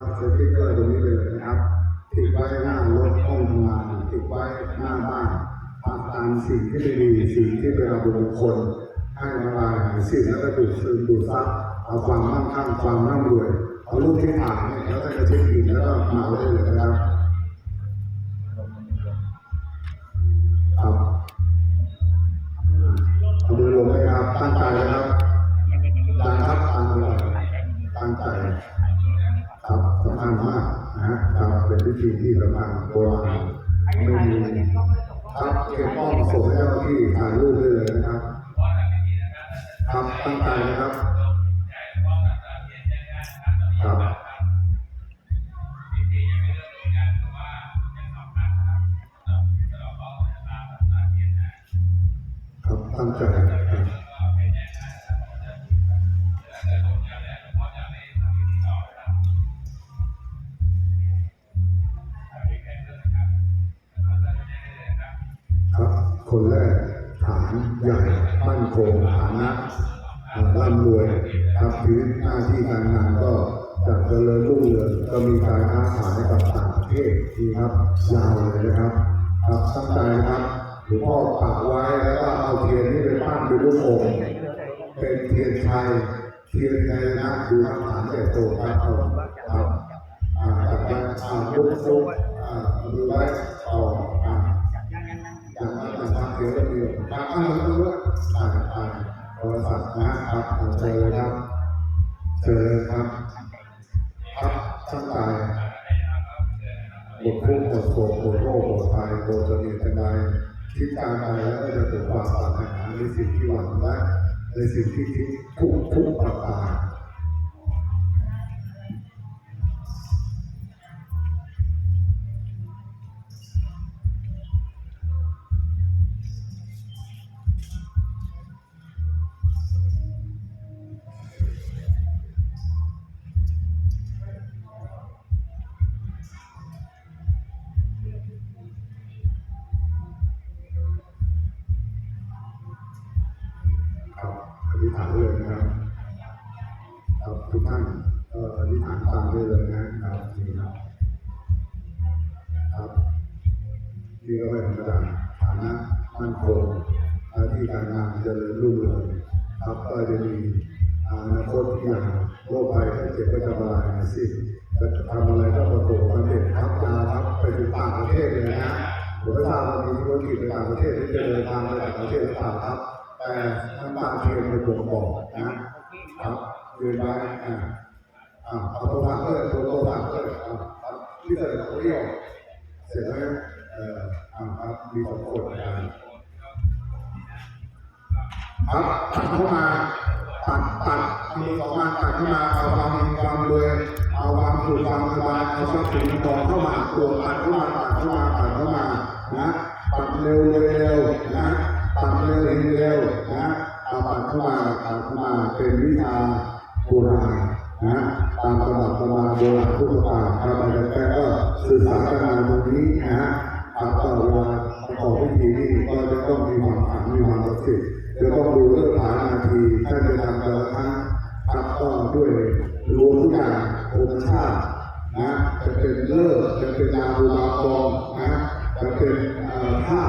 สติ๊กเกอร์ตรงนี้ไปเลยนะครับ ติดไว้หน้ารถห้องทำงานติดไว้หน้าบ้านปักตามสิ่งที่ไม่ดีสิ่งที่เป็นอาบุญคลให้มาลายหายสิ่งแล้วก็ดูดซึมดูดซับเอาความมั่งคั่งความร่ำรวยเอารูปที่ถ่ายเนี่ยแล้วก็จะเช็คอินแล้วก็มาเอาได้เลยนะครับครับเอามือลงเลยครับตั้งใจนะครับ มากนะฮะครับเป็นพิธีที่สำคัญโบราณไม่มีครับเก็บป้องส่งให้เจ้าที่ถ่ายรูปได้เลยนะครับ ครับตั้งใจนะครับครับครับตั้งใจครับ คนแรกฐานใหญ่มั่นคงฐานะร่ำรวยครับชีวิตหน้าที่การงานก็จะเจริญรุ่งเรืองก็มีการค้าขายกับต่างประเทศดีครับยาวเลยนะครับครับตั้งใจนะครับหลวงพ่อปักไว้แล้วก็เอาเทียนนี้ไปปั้นเป็นรูปองค์เป็นเทียนชัยเทียนในนะดูคำถามแต่โตครับเอาครับอ่าจากนั้นอ่าลุกลุกอ่าดูไว้ โทรศัพท์นะครับเจอเลยครับเจอเลยครับครับตั้งใจบทพุ่งบทโศกบทโรคบทภัยบทจะมีเป็นใดคิดการไปแล้วก็จะถึงความปรารถนาในสิ่งที่หวังและในสิ่งที่คิดทุกทุกประการานเลยนะครับครับทุกท่านเอ่ออธิษฐานตามได้เลยนะครับนี่ครับครับนี่ก็เป็นธรรมดาฐานะมั่นคงหน้าที่การงานเจริญรุ่งเรืองครับก็จะมีอนาคตที่ยางโรคภัยไข้เจ็บก็จะมาลายหายสิ้นจะทำอะไรก็ประสบความสำเร็จครับยาครับไปถึงต่างประเทศเลยนะผมไม่ทราบว่ามีธุรกิจไปต่างประเทศที่จะเดินทางไปต่างประเทศหรือเปล่าครับ น้ำตาเทียมเป็นบ่งบอกนะครับเดินไปอ่าอ่าเอาตัวผักก็เลยตัวตัวผักก็เลยอ่าที่ใส่ตัวเดียวเสร็จแล้วเอ่ออ่าครับมีสองคนนะครับครับตัดเข้ามาตัดตัดมีสองงานตัดเข้ามาเอาความความรวยเอาความสุขความสบายเอาทรัพย์สินทองเข้ามาตัวตัดเข้ามาตัดเข้ามาตัดเข้ามา โบราณนะตามตำรับตำราโบราณทุกประการครับอาจารย์แป๊ก็สื่อสารกันมาตรงนี้นะครับต่อเวลาประกอบพิธีนี่ก็จะต้องมีความขลังมีความศักดิ์สิทธิ์จะต้องดูเรื่องฐานนาทีท่านจะทำแต่ละครั้งครับก็ด้วยรวมทุกอย่างองค์ชาตินะจะเป็นเลิกจะเป็นนาบูมากองนะจะเป็นเอ่าอ่